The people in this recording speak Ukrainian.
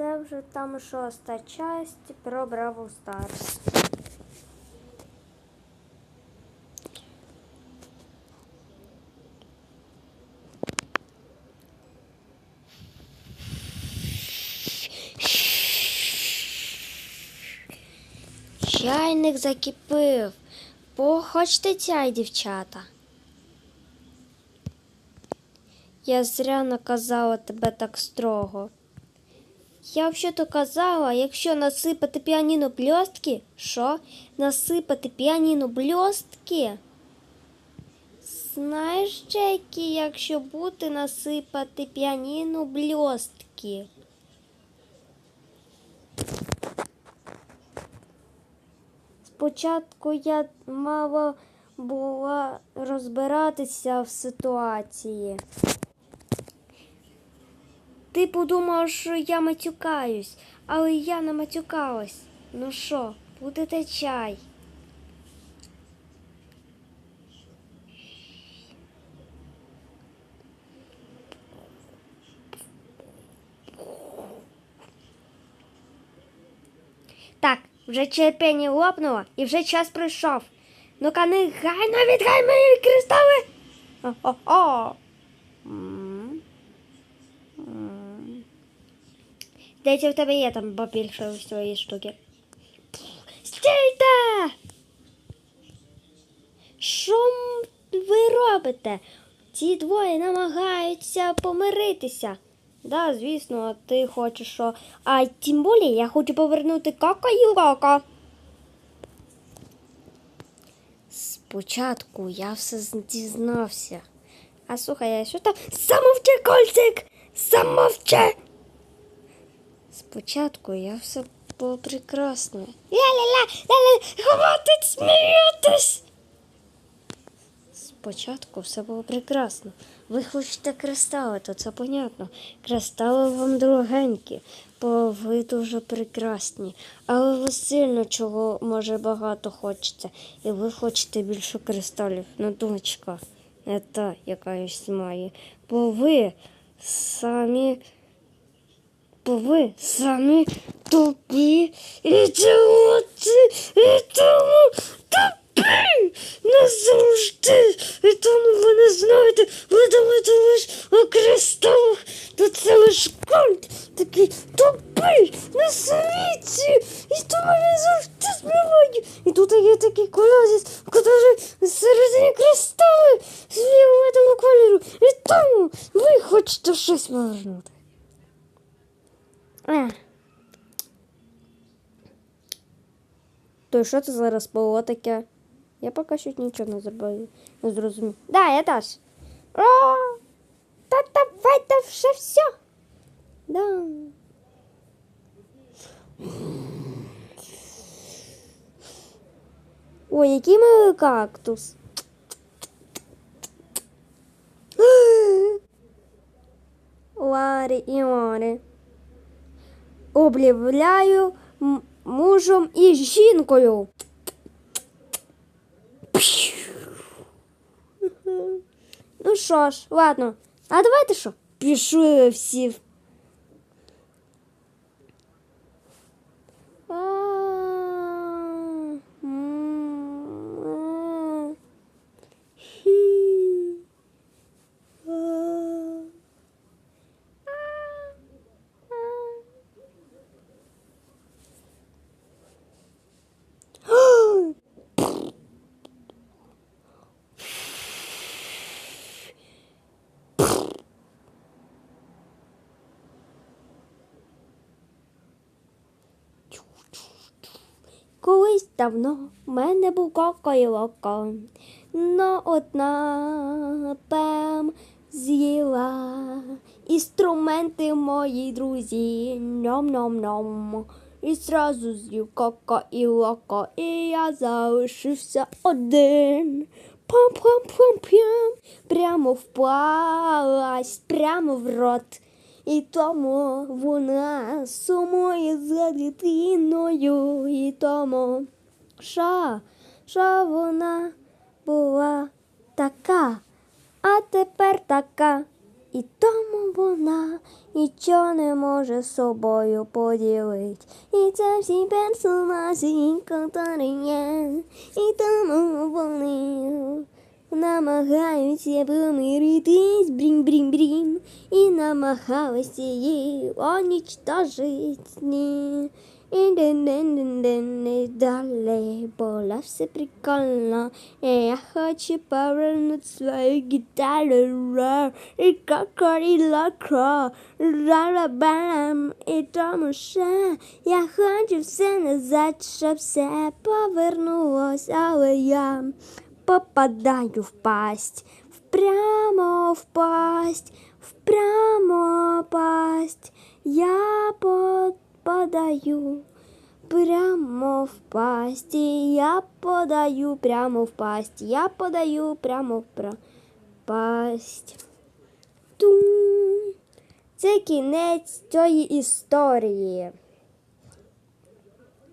Це вже там шоста часть про Бравл Старс. Чайник закипив. Похочте чай, дівчата. Я зря наказала тебе так строго. Я взагалі-то казала, якщо насипати піаніно бльостки, що? Насипати піаніно бльостки? Знаєш, Джекі, якщо бути насипати піаніно бльостки? Спочатку я мала була розбиратися в ситуації. Ти подумав, що я матюкаюсь, але я не матюкалась. Ну що, будете чай? Так, вже черпіння лопнуло і вже час пройшов. Ну-ка, негайно віддай мої кристали. О-о-о. Здається, в тебе є там побільше ось цієї штуки. Стійте! Що ви робите? Ці двоє намагаються помиритися. Да, звісно, ти хочеш що. А тим більше я хочу повернути Коко і Локо. Спочатку я все дізнався. А слухай, а що там? Замовчи, Кольцик! Замовчи! Спочатку я все було прекрасно. Ля-ля-ля, ля-ля, хватить сміятись! Спочатку все було прекрасно. Ви хочете кристали, то це понятно. Кристали вам дорогенькі, бо ви дуже прекрасні. Але ви сильно чого може багато хочете. І ви хочете більше кристалів. Ну, дочка, не та, яка має. Бо ви самі. Бо ви самі тупі і чоловіці, і тому тупі назавжди. І тому ви не знаєте, ви думаєте лиш о кристалах, то це лиш культ, такий тупий на світі. І тому він завжди збиває. І тут є такий колодязь, в якому всередині кристали з фіолетового кольору. І тому ви хочете щось повернути. Е. То що це зараз було таке? Я поки що нічого не зробив, не зрозумів. Да, я теж. О, та давайте вже все. Да. Ой, який милий кактус. Ларі і Ларі. Облівляю мужем і жінкою. Ну що ж, ладно. А давайте що? Пішли всі. Давно в мене був коко і локо, но одна пем з'їла інструменти мої друзі. Ням-ням-ням. І зразу з'їв коко і локо, і я залишився один. Пам-пам-пам-пам, прямо впалась, прямо в рот. І тому вона сумує за дитиною, і тому, що, що вона була така, а тепер така. І тому вона нічого не може з собою поділить. І це всі персонажі, котрі є. І тому вони намагаються помиритись, брім-брім-брім. І намагалися її уничтожить. Ні. Далі було все прикольно. І я хочу повернути свою гітару. Ра, І кокорі лакро, ралабам, і тому що я хочу все назад, щоб все повернулося, але я попадаю в пасть, впрямо в пасть, впрямо пасть. Я подаю прямо в пасті, я подаю прямо в пасть, я подаю прямо в пасть. Тум. Це кінець цієї історії.